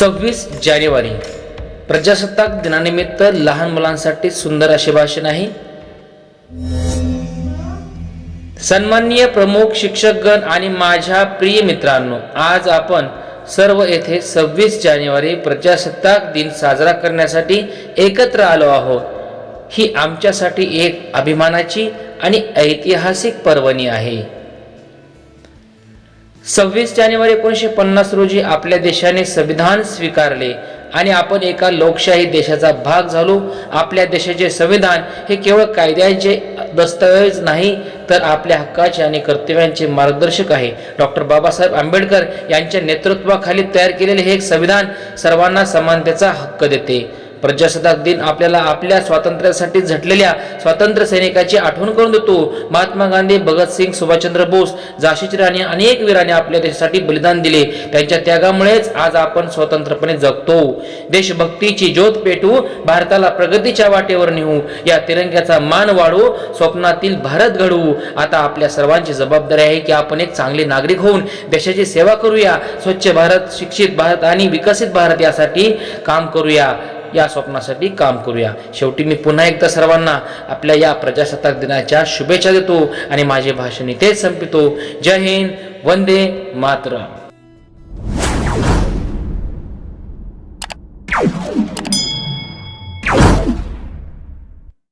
सव्वीस जानेवारी. प्रजासत्ताक दिनानिमित्त लहान मुलांसाठी सुंदर असे भाषण आहे. सन्माननीय प्रमुख शिक्षकगण आणि माझ्या प्रिय मित्रांनो आज आपण सर्व येथे सव्वीस जानेवारी प्रजासत्ताक दिन साजरा करण्यासाठी एकत्र आलो आहोत. ही आमच्यासाठी एक अभिमानाची आणि ऐतिहासिक पर्वणी आहे. सव्वीस जानेवारी एकोणीसशे पन्नास रोजी आपल्या देशाने संविधान स्वीकारले आणि आपण एका लोकशाही देशाचा भाग झालो. आपल्या देशाचे संविधान हे केवळ कायद्यांचे दस्तऐवज नाही तर आपल्या हक्काचे आणि कर्तव्यांचे मार्गदर्शक आहे. डॉक्टर बाबासाहेब आंबेडकर यांच्या नेतृत्वाखाली तयार केलेले हे एक संविधान सर्वांना समानतेचा हक्क देते. प्रजासत्ताक दिन आपल्याला आपल्या स्वातंत्र्यासाठी झटलेल्या स्वातंत्र्य सैनिकाची आठवण करून देतो. महात्मा गांधी भगतसिंग सुभाषचंद्र बोस झाशीची राणी अनेक वीरांनी आपल्या देशासाठी बलिदान दिले. त्यांच्या त्यागामुळेच आज आपण स्वतंत्रपणे जगतो. देशभक्तीची ज्योत पेटू भारताला प्रगतीच्या वाटेवर नेऊ. या तिरंग्याचा मान वाढवू स्वप्नातील भारत घडवू. आता आपल्या सर्वांची जबाबदारी आहे की आपण एक चांगले नागरिक होऊन देशाची सेवा करूया. स्वच्छ भारत शिक्षित भारत आणि विकसित भारत यासाठी काम करूया. या स्वप्नासाठी काम करूया. शेवटी मी पुन्हा एकदा सर्वांना आपल्या या प्रजासत्ताक दिनाच्या शुभेच्छा देतो आणि माझे भाषण इथेच संपितो जय हिंद वंदे मातरम.